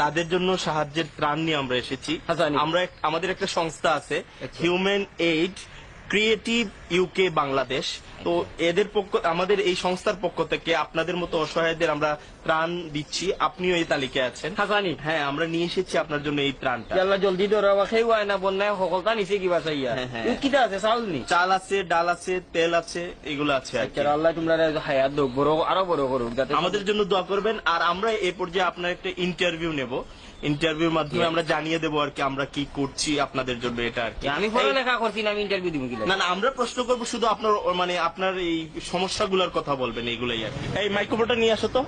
তাদের জন্য সাহায্যের ত্রাণ নিয়ে আমরা এসেছি আমরা আমাদের একটা সংস্থা আছে। Human aid creative UK Bangladesh তো এদের পক্ষ আমাদের এই সংস্থার পক্ষ থেকে আপনাদের মতো অসহায়দের আমরা ত্রাণ দিচ্ছি। আপনিও এই তালিকায় আছেন। হাসানি। হ্যাঁ আমরা নিয়ে এসেছি আপনার জন্য এই ত্রাণটা। ইয়াল্লা জলদি সেই হয় না বন্যায় সকলটা নিচে কিবা হ্যাঁ, হ্যাঁ। কিটা আছে? চাউল নি? চাল আছে ডাল আছে তেল আছে এগুলো আছে আর কি। আচ্ছা আল্লাহ তোমরা হায়াত দোক বড় আরও বড় করুক আমাদের জন্য দোয়া করবেন। আর আমরা এই পর্যায়ে আপনার একটা ইন্টারভিউ নেব। ইন্টারভিউর মাধ্যমে আমরা জানিয়ে দেবো আর কি আমরা কি করছি আপনাদের জন্য এটা আর কি। আমি পড়ালেখা করছি না আমি ইন্টারভিউ দিব না না আমরা প্রশ্ন করব শুধু আপনার মানে আপনার এই সমস্যাগুলোর কথা বলবেন এইগুলাই আর এই মাইক্রোফোনটা নিয়ে আসো তো।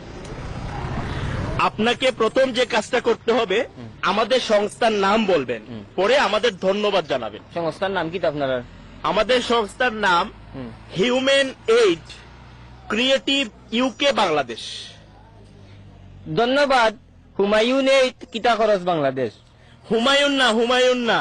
আপনাকে প্রথম যে কাজটা করতে হবে আমাদের সংস্থার নাম বলবেন। পরে আমাদের ধন্যবাদ জানাবেন। সংস্থার নাম কি আপনার আমাদের সংস্থার নাম human aid creative UK Bangladesh ধন্যবাদ। হুমায়ুন এই কিতা খরচ বাংলাদেশ? হুমায়ুন না হুমায়ুন না।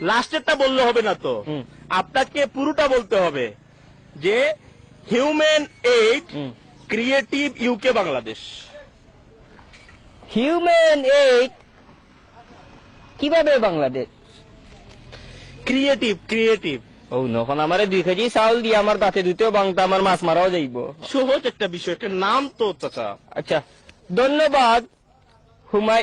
লাস্টেরটা বললে হবে না তো। আপনাকে পুরোটা বলতে হবে যে human aid creative UK Bangladesh human aid কীভাবে বাংলাদেশ? ক্রিয়েটিভ ক্রিয়েটিভ ও নখন আমারে দুই কেজি চাউল দিয়ে আমার দাঁতে দুতেও বাংটা আমার মাছ মারাও যাইব। সহজ একটা বিষয় একটা নাম তো চাচা। আচ্ছা ধন্যবাদ। হুমাই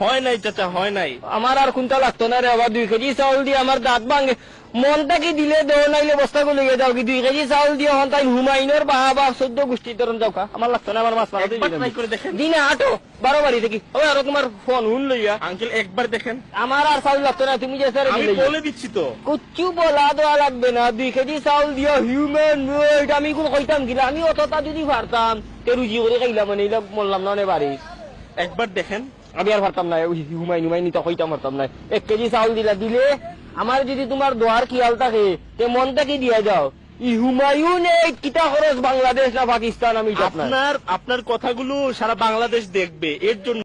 হয় নাই চাচা হয় নাই। আমার আর কোনটা লাগতো না রে আবার দুই কেজি চাউল দিয়ে আমার দাঁত ভাঙে। মনটা কি দিলে দেও নাইলে বস্তা গুলো যাও কি? দুই কেজি চাউল দিয়ে হন তাই হুমায়ুনের বা বা চোদ্দ গোষ্ঠী ধরন যাও আমার লাগতো না আমার মাছ দেখেন। দিনে আটো বারো বাড়ি দেখি। ও আর তোমার ফোন হুন লইয়া আঙ্কেল একবার দেখেন। আমার আর চাউল লাগতো না তুমি যে স্যার আমি বলে দিচ্ছি তো। কুচ্ছু বলা দেওয়া লাগবে না দুই কেজি চাউল দিয়া হিউম্যান ওয়েট আমি কোন কইতাম কিনা আমি অতটা যদি পারতাম তে রুজি করে খাইলাম মানে মরলাম না অনেক বাড়ি একবার দেখেন। আমি আর পারতাম না হুমাই নুমাই নিতে হইতাম পারতাম না। এক কেজি চাউল দিলা, দিলে আমার যদি তোমার দোয়ার খেয়াল থাকে, তে মনটাকে দিয়া যাও। কিতা খরচ বাংলাদেশ না পাকিস্তান, আমি আপনার আপনার কথাগুলো সারা বাংলাদেশ দেখবে, এর জন্য